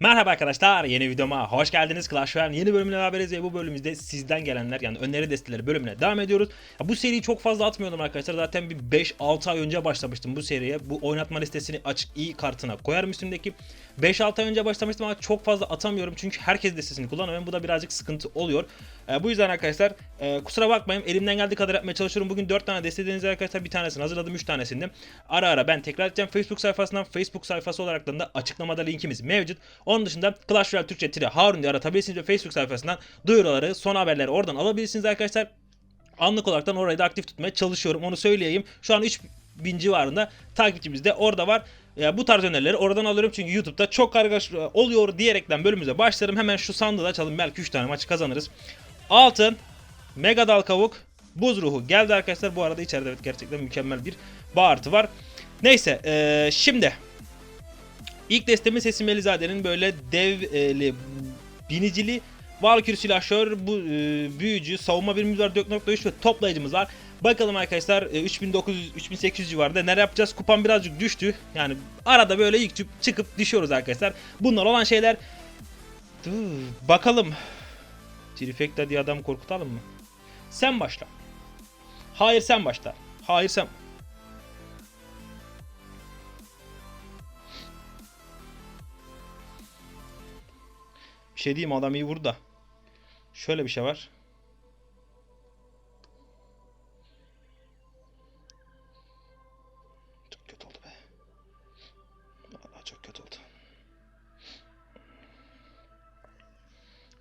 Merhaba arkadaşlar yeni videoma hoş geldiniz Clash Royale yeni bölümüne beraberiz ve bu bölümümüzde sizden gelenler yani öneri desteleri bölümüne devam ediyoruz. Ya bu seriyi çok fazla atmıyordum arkadaşlar zaten bir 5-6 ay önce başlamıştım bu seriye bu oynatma listesini açık iyi kartına koyarım üstündeki 5-6 ay önce başlamıştım ama çok fazla atamıyorum çünkü herkes listesini kullanıyor bu da birazcık sıkıntı oluyor. E, bu yüzden arkadaşlar e, kusura bakmayın elimden geldiği kadar yapmaya çalışıyorum bugün 4 tane destediğiniz arkadaşlar bir tanesini hazırladım 3 tanesini ara ara ben tekrar edeceğim Facebook sayfasından Facebook sayfası olarak da açıklamada linkimiz mevcut. Onun dışında Clash Royale Türkçe tire Harun diye aratabilirsiniz ve Facebook sayfasından duyuruları, son haberleri oradan alabilirsiniz arkadaşlar. Anlık olaraktan orayı da aktif tutmaya çalışıyorum onu söyleyeyim. Şu an 3000 civarında takipçimiz de orada var. Ya bu tarz önerileri oradan alıyorum çünkü YouTube'da çok kargaşa oluyor diyerekten bölümümüze başlarım. Hemen şu sandığı da açalım belki 3 tane maçı kazanırız. Altın, Mega Dal Kavuk, Buz Ruhu geldi arkadaşlar. Bu arada içeride evet gerçekten mükemmel bir bağırtı var. Neyse ee, şimdi İlk destemiz Sesim Elizade'nin böyle devli, binicili, Valkür silahşör, bu e, büyücü, savunma birimimiz var 4.3 ve toplayıcımız var. Bakalım arkadaşlar e, 3900-3800 civarında neler yapacağız? Kupam birazcık düştü. Yani arada böyle çık- çıkıp düşüyoruz arkadaşlar. Bunlar olan şeyler. Bakalım. Trifecta diye adam korkutalım mı? Sen başla. Hayır sen başla. Hayır sen. Bir şey diyeyim adam iyi vurdu da. Şöyle bir şey var.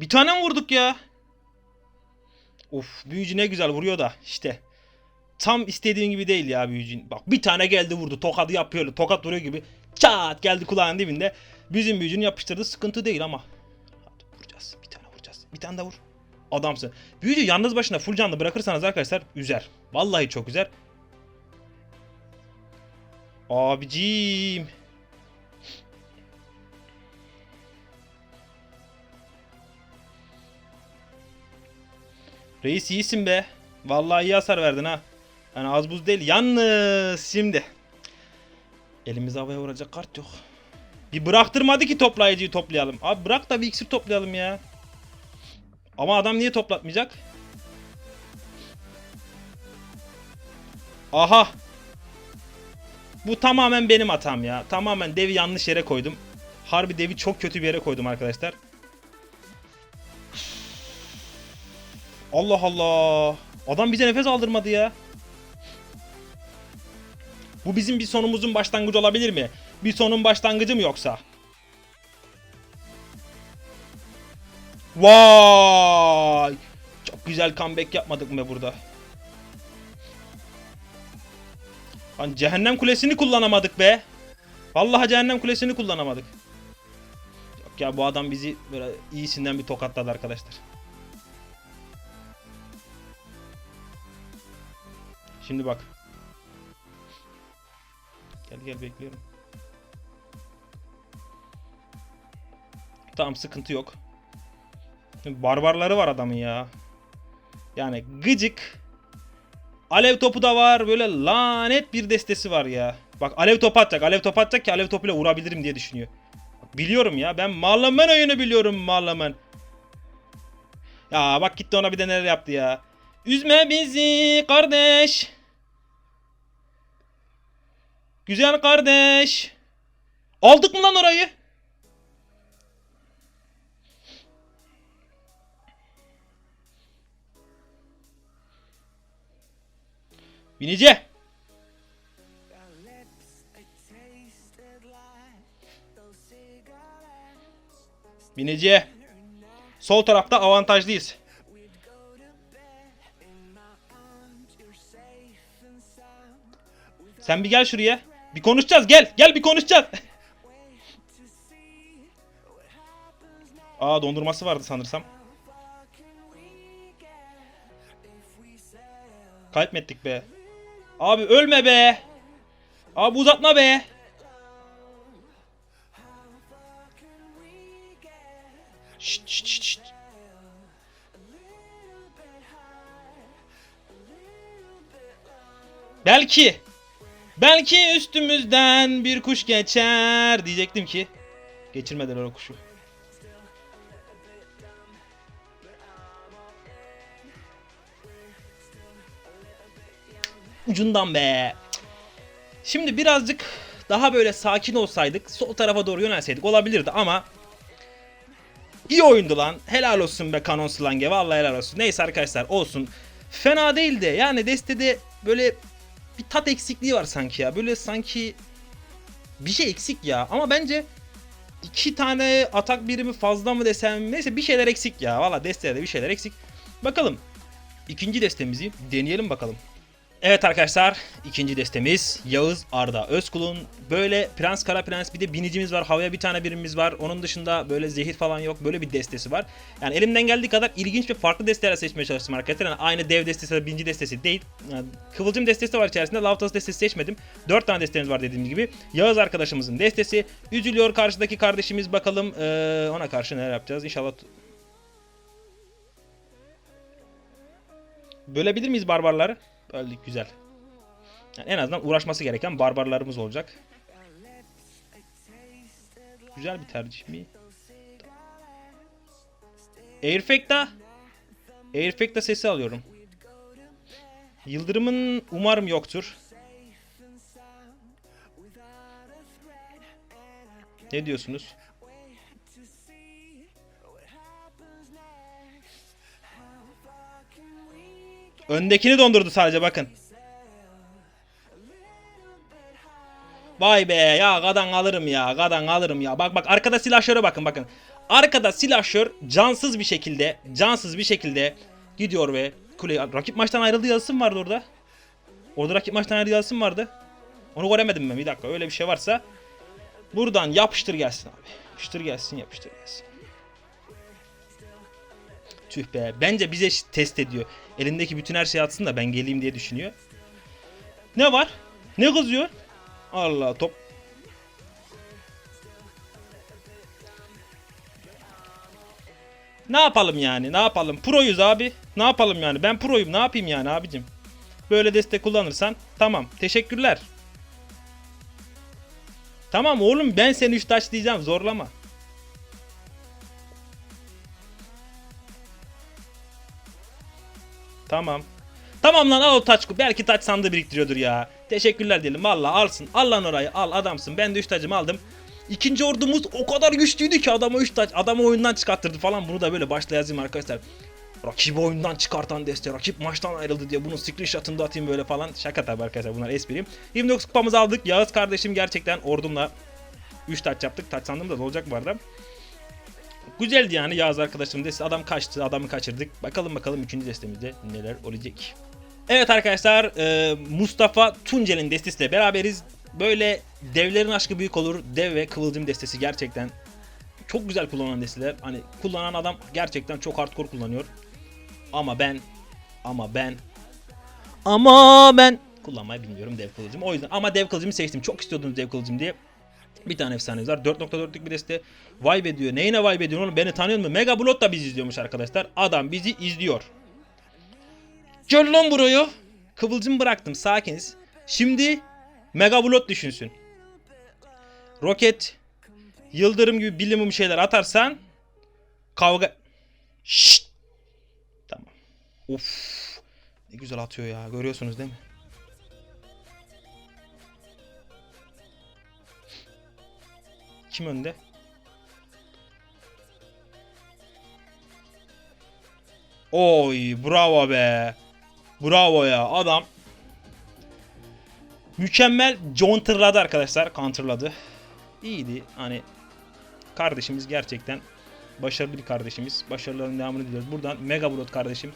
Bir tane mi vurduk ya? Of büyücü ne güzel vuruyor da işte. Tam istediğim gibi değil ya büyücün. Bak bir tane geldi vurdu. Tokadı yapıyor. Tokat vuruyor gibi. Çat geldi kulağın dibinde. Bizim büyücünün yapıştırdığı sıkıntı değil ama. Hadi vuracağız. Bir tane vuracağız. Bir tane daha vur. Adamsın. Büyücü yalnız başına full canlı bırakırsanız arkadaşlar üzer. Vallahi çok üzer. Abicim. Reis iyisin be. Vallahi iyi hasar verdin ha. Yani az buz değil. Yalnız şimdi. Elimiz havaya vuracak kart yok. Bir bıraktırmadı ki toplayıcıyı toplayalım. Abi bırak da bir iksir toplayalım ya. Ama adam niye toplatmayacak? Aha. Bu tamamen benim hatam ya. Tamamen devi yanlış yere koydum. Harbi devi çok kötü bir yere koydum arkadaşlar. Allah Allah. Adam bize nefes aldırmadı ya. Bu bizim bir sonumuzun başlangıcı olabilir mi? Bir sonun başlangıcı mı yoksa? Vay! Çok güzel comeback yapmadık mı burada? Lan cehennem kulesini kullanamadık be. Vallahi cehennem kulesini kullanamadık. Yok ya bu adam bizi böyle iyisinden bir tokatladı arkadaşlar. Şimdi bak. Gel gel bekliyorum. Tamam sıkıntı yok. Barbarları var adamın ya. Yani gıcık. Alev topu da var. Böyle lanet bir destesi var ya. Bak alev topu atacak. Alev topu atacak ki alev topuyla vurabilirim diye düşünüyor. Biliyorum ya. Ben Marlaman oyunu biliyorum Marlaman. Ya bak gitti ona bir de neler yaptı ya. Üzme bizi kardeş. Güzel kardeş. Aldık mı lan orayı? Binici. Binici. Sol tarafta avantajlıyız. Sen bir gel şuraya. Bir konuşacağız gel. Gel bir konuşacağız. Aa dondurması vardı sanırsam. Kalp ettik be? Abi ölme be. Abi uzatma be. Şşt şşt, şşt. Belki. Belki üstümüzden bir kuş geçer diyecektim ki. Geçirmediler o kuşu. Ucundan be. Şimdi birazcık daha böyle sakin olsaydık, sol tarafa doğru yönelseydik olabilirdi ama iyi oyundu lan. Helal olsun be Canon Slange. Vallahi helal olsun. Neyse arkadaşlar olsun. Fena değildi. Yani destede böyle bir tat eksikliği var sanki ya. Böyle sanki bir şey eksik ya. Ama bence iki tane atak birimi fazla mı desem neyse bir şeyler eksik ya. Valla destede bir şeyler eksik. Bakalım. İkinci destemizi deneyelim bakalım. Evet arkadaşlar ikinci destemiz Yağız Arda Özkul'un böyle Prens Kara Prens bir de binicimiz var havaya bir tane birimimiz var onun dışında böyle zehir falan yok böyle bir destesi var. Yani elimden geldiği kadar ilginç ve farklı desteler seçmeye çalıştım arkadaşlar yani aynı dev destesi ya da binci destesi değil. Yani Kıvılcım destesi var içerisinde Lavtas destesi seçmedim 4 tane destemiz var dediğim gibi Yağız arkadaşımızın destesi üzülüyor karşıdaki kardeşimiz bakalım ee, ona karşı neler yapacağız İnşallah Bölebilir miyiz barbarları? Öldük güzel. Yani en azından uğraşması gereken barbarlarımız olacak. Güzel bir tercih mi? Airfact'a Airfact'a sesi alıyorum. Yıldırımın umarım yoktur. Ne diyorsunuz? Öndekini dondurdu sadece bakın. Vay be ya gadan alırım ya gadan alırım ya. Bak bak arkada silahşöre bakın bakın. Arkada silahşör cansız bir şekilde cansız bir şekilde gidiyor ve kuleyi rakip maçtan ayrıldığı yazısı mı vardı orada? Orada rakip maçtan ayrıldığı yazısı mı vardı? Onu göremedim ben bir dakika öyle bir şey varsa. Buradan yapıştır gelsin abi. Yapıştır gelsin yapıştır gelsin. Tüh be. Bence bize test ediyor. Elindeki bütün her şeyi atsın da ben geleyim diye düşünüyor. Ne var? Ne kızıyor? Allah top. Ne yapalım yani? Ne yapalım? Proyuz abi. Ne yapalım yani? Ben proyum. Ne yapayım yani abicim? Böyle destek kullanırsan tamam. Teşekkürler. Tamam oğlum ben seni 3 taş diyeceğim. Zorlama. Tamam. Tamam lan al o taç. Belki taç sandığı biriktiriyordur ya. Teşekkürler diyelim. Valla alsın. Al lan orayı. Al adamsın. Ben de 3 tacımı aldım. İkinci ordumuz o kadar güçlüydü ki adama 3 taç. Adamı oyundan çıkarttırdı falan. Bunu da böyle başta yazayım arkadaşlar. Rakibi oyundan çıkartan deste. Rakip maçtan ayrıldı diye bunun screenshot'ını da atayım böyle falan. Şaka tabi arkadaşlar bunlar espri. 29 kupamızı aldık. Yağız kardeşim gerçekten ordumla 3 taç yaptık. Taç sandım da olacak bu arada. Güzeldi yani Yağız arkadaşım desti. Adam kaçtı. Adamı kaçırdık. Bakalım bakalım 3. destemizde neler olacak. Evet arkadaşlar e, Mustafa Tuncel'in destesiyle beraberiz. Böyle devlerin aşkı büyük olur. Dev ve kıvılcım destesi gerçekten çok güzel kullanan desteler. Hani kullanan adam gerçekten çok hardcore kullanıyor. Ama ben ama ben ama ben kullanmayı bilmiyorum dev kılıcımı. O yüzden ama dev kılıcımı seçtim. Çok istiyordunuz dev kılıcım diye. Bir tane efsanemiz var. 4.4'lük bir deste. Vibe ediyor. Neyine vibe ediyor oğlum? Beni tanıyor musun? Mega Blood da bizi izliyormuş arkadaşlar. Adam bizi izliyor. Gel lan buraya. Kıvılcım bıraktım. Sakiniz. Şimdi Mega Blood düşünsün. Roket, yıldırım gibi bilimum şeyler atarsan kavga... Şşt! Tamam. Of. Ne güzel atıyor ya. Görüyorsunuz değil mi? Kim önde? Oy bravo be. Bravo ya adam. Mükemmel counterladı arkadaşlar. Counterladı. İyiydi. Hani kardeşimiz gerçekten başarılı bir kardeşimiz. Başarıların devamını diliyoruz. Buradan Mega Blood kardeşim.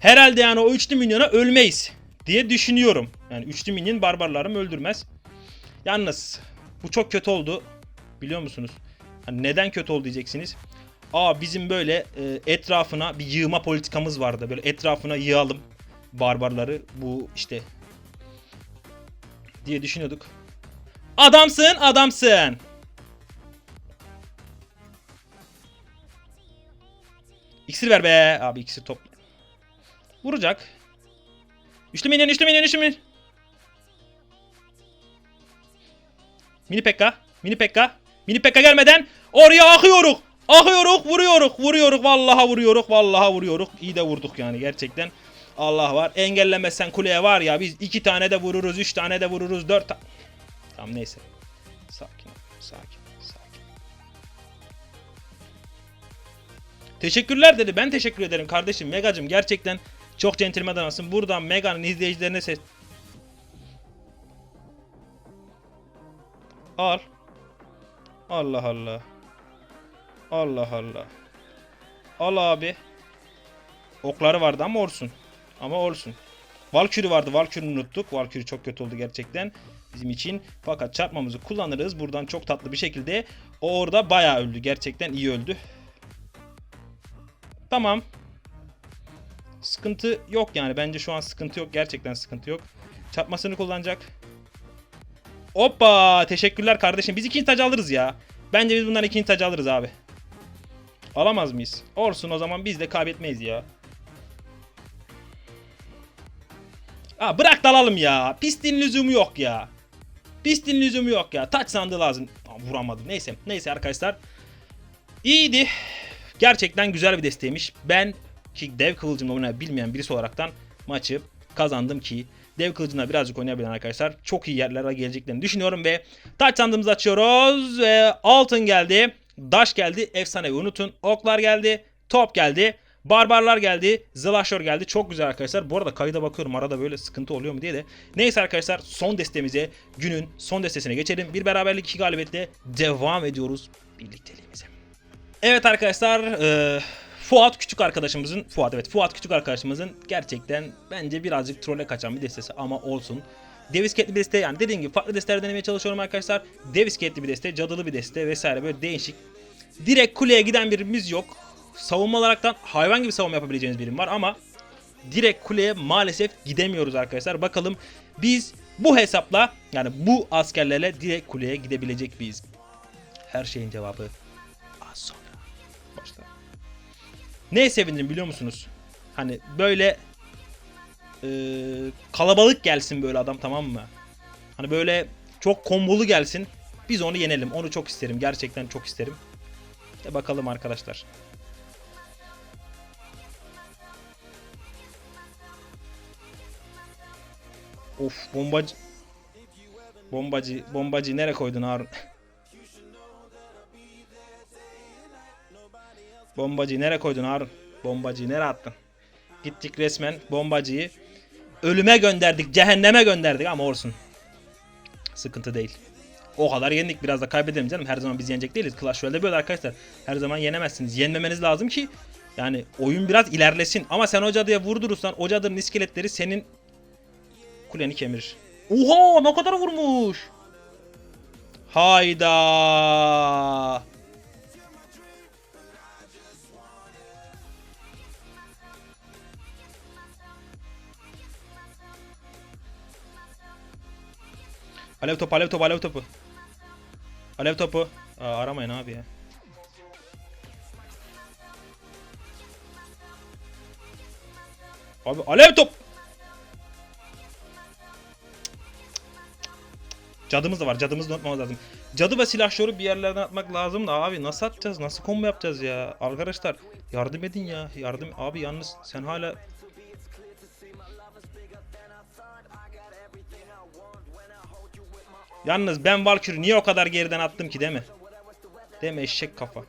Herhalde yani o üçlü minyona ölmeyiz diye düşünüyorum. Yani üçlü minyon barbarlarımı öldürmez. Yalnız bu çok kötü oldu. Biliyor musunuz? Hani neden kötü oldu diyeceksiniz. Aa bizim böyle e, etrafına bir yığma politikamız vardı. Böyle etrafına yığalım barbarları. Bu işte diye düşünüyorduk. Adamsın, adamsın. İksir ver be. Abi iksir top. Vuracak. Üçlü minyon, üçlü minyon, üçlü minyon. Mini Pekka, mini Pekka. Mini Pekka gelmeden oraya akıyoruz. Akıyoruz, vuruyoruz, vuruyoruz. Vallahi vuruyoruz, vallahi vuruyoruz. İyi de vurduk yani gerçekten. Allah var. Engellemezsen kuleye var ya biz iki tane de vururuz, üç tane de vururuz, dört tane. Tamam neyse. Sakin, sakin, sakin. Teşekkürler dedi. Ben teşekkür ederim kardeşim. Megacım gerçekten çok centilmen adamsın. Buradan Mega'nın izleyicilerine ses... Al. Allah Allah. Allah Allah. Al abi. Okları vardı ama olsun. Ama olsun. Valkyrie vardı. Valkyrie'ni unuttuk. Valkyrie çok kötü oldu gerçekten bizim için. Fakat çarpmamızı kullanırız. Buradan çok tatlı bir şekilde. O orada bayağı öldü. Gerçekten iyi öldü. Tamam. Sıkıntı yok yani. Bence şu an sıkıntı yok. Gerçekten sıkıntı yok. Çarpmasını kullanacak. Hoppa! Teşekkürler kardeşim. Biz ikinci tacı alırız ya. Bence biz bundan ikinci tacı alırız abi. Alamaz mıyız? Olsun o zaman biz de kaybetmeyiz ya. Aa, bırak dalalım ya. Pistin lüzumu yok ya. Pistin lüzumu yok ya. Taç sandığı lazım. Aa, vuramadım. Neyse. Neyse arkadaşlar. İyiydi. Gerçekten güzel bir desteğiymiş. Ben ki dev kıvılcımla oynayan bilmeyen birisi olaraktan maçı kazandım ki dev kılıcına birazcık oynayabilen arkadaşlar çok iyi yerlere geleceklerini düşünüyorum ve taç açıyoruz ve altın geldi, daş geldi, efsanevi unutun, oklar geldi, top geldi, barbarlar geldi, zılaşör geldi. Çok güzel arkadaşlar. Bu arada kayda bakıyorum arada böyle sıkıntı oluyor mu diye de. Neyse arkadaşlar son destemize günün son destesine geçelim. Bir beraberlik iki galibiyetle devam ediyoruz birlikteliğimize. Evet arkadaşlar e, Fuat Küçük arkadaşımızın Fuat evet Fuat Küçük arkadaşımızın gerçekten bence birazcık trolle kaçan bir destesi ama olsun. Devisketli bir deste yani dediğim gibi farklı desteler denemeye çalışıyorum arkadaşlar. Devisketli bir deste, cadılı bir deste vesaire böyle değişik. Direkt kuleye giden birimiz yok. Savunma olaraktan hayvan gibi savunma yapabileceğiniz birim var ama direkt kuleye maalesef gidemiyoruz arkadaşlar. Bakalım biz bu hesapla yani bu askerlerle direkt kuleye gidebilecek miyiz? Her şeyin cevabı Neye sevindim biliyor musunuz? Hani böyle e, kalabalık gelsin böyle adam tamam mı? Hani böyle çok kombolu gelsin. Biz onu yenelim. Onu çok isterim. Gerçekten çok isterim. De bakalım arkadaşlar. Of bombacı. Bombacı, bombacı nereye koydun Harun? Bombacıyı nereye koydun Harun? Bombacıyı nereye attın? Gittik resmen bombacıyı ölüme gönderdik, cehenneme gönderdik ama olsun. Sıkıntı değil. O kadar yendik biraz da kaybedelim canım. Her zaman biz yenecek değiliz. Clash Royale'de böyle arkadaşlar. Her zaman yenemezsiniz. Yenmemeniz lazım ki yani oyun biraz ilerlesin. Ama sen o cadıya vurdurursan o cadının iskeletleri senin kuleni kemirir. Oha ne kadar vurmuş. Hayda. Alev topu, alev topu, alev topu. Alev topu. Aa, aramayın abi ya. Abi alev top. Cadımız da var. Cadımızı unutmamız lazım. Cadı ve silahşörü bir yerlerden atmak lazım da abi nasıl atacağız? Nasıl combo yapacağız ya? Arkadaşlar yardım edin ya. Yardım abi yalnız sen hala Yalnız ben Valkyrie niye o kadar geriden attım ki değil mi? Değil eşek kafa?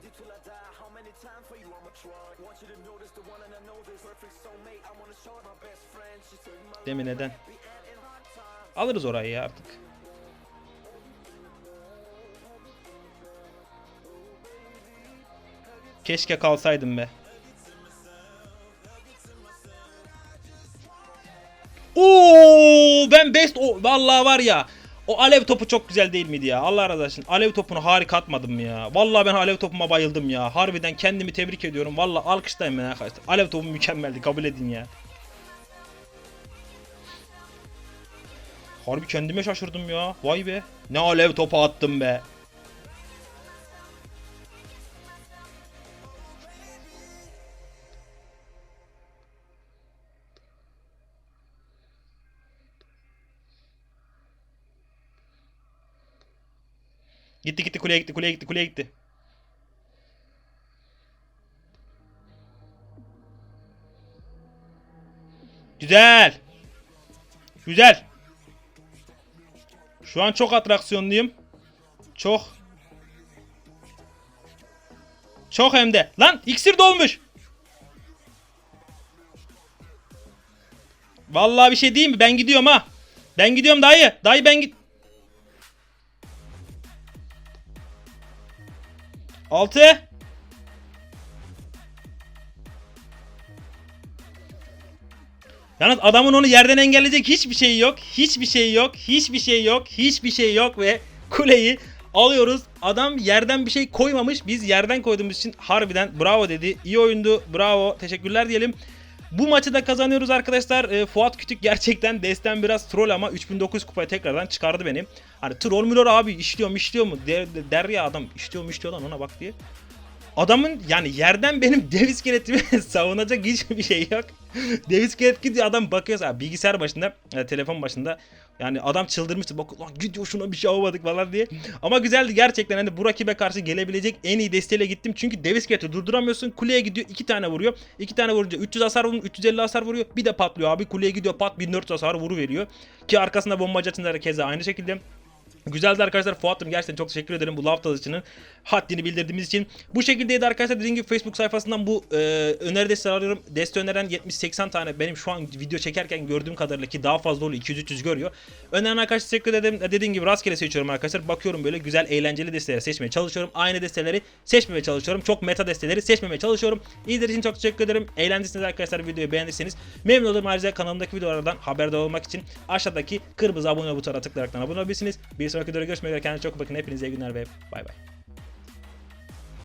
Değil mi neden? Alırız orayı artık. Keşke kalsaydım be. Oo ben best o vallahi var ya. O alev topu çok güzel değil miydi ya? Allah razı olsun. Alev topunu harika atmadım ya? Vallahi ben alev topuma bayıldım ya. Harbiden kendimi tebrik ediyorum. Vallahi alkışlayın beni arkadaşlar. Alev topu mükemmeldi. Kabul edin ya. Harbi kendime şaşırdım ya. Vay be. Ne alev topu attım be. Gitti gitti kuleye gitti kuleye gitti kuleye gitti. Güzel. Güzel. Şu an çok atraksiyonluyum. Çok. Çok hem de. Lan iksir dolmuş. Vallahi bir şey diyeyim mi? Ben gidiyorum ha. Ben gidiyorum dayı. Dayı ben git. Altı. Yalnız adamın onu yerden engelleyecek hiçbir şey yok. Hiçbir şey yok. Hiçbir şey yok. Hiçbir şey yok ve kuleyi alıyoruz. Adam yerden bir şey koymamış. Biz yerden koyduğumuz için harbiden bravo dedi. İyi oyundu. Bravo. Teşekkürler diyelim. Bu maçı da kazanıyoruz arkadaşlar. E, Fuat Kütük gerçekten desten biraz troll ama 3900 kupaya tekrardan çıkardı beni. Hani troll mülör abi işliyor mu işliyor mu der, der ya adam işliyor mu işliyor lan ona bak diye. Adamın yani yerden benim dev iskeletimi savunacak hiçbir şey yok. dev iskelet gidiyor adam bakıyor sana bilgisayar başında e, telefon başında yani adam çıldırmıştı bak lan gidiyor şuna bir şey yapamadık falan diye. Ama güzeldi gerçekten hani bu rakibe karşı gelebilecek en iyi desteğiyle gittim. Çünkü dev iskeleti durduramıyorsun kuleye gidiyor iki tane vuruyor. iki tane vurunca 300 hasar vuruyor 350 hasar vuruyor bir de patlıyor abi kuleye gidiyor pat 1400 hasar vuru veriyor. Ki arkasında bombacı atınca keza aynı şekilde. Güzeldi arkadaşlar Fuat'ım gerçekten çok teşekkür ederim bu laf dalıcının haddini bildirdiğimiz için. Bu şekildeydi arkadaşlar dediğim gibi Facebook sayfasından bu e, öneri desteği alıyorum. Deste öneren 70-80 tane benim şu an video çekerken gördüğüm kadarıyla ki daha fazla oluyor 200-300 görüyor. Öneren arkadaşlar teşekkür ederim. Dediğim gibi rastgele seçiyorum arkadaşlar. Bakıyorum böyle güzel eğlenceli desteleri seçmeye çalışıyorum. Aynı desteleri seçmemeye çalışıyorum. Çok meta desteleri seçmemeye çalışıyorum. İzlediğiniz için çok teşekkür ederim. Eğlendiyseniz arkadaşlar videoyu beğendiyseniz memnun olurum. Ayrıca kanalımdaki videolardan haberdar olmak için aşağıdaki kırmızı abone butonuna tıklayarak abone olabilirsiniz. Sonraki videoda görüşmek üzere. Kendinize çok bakın. Hepinize iyi günler ve bay bay.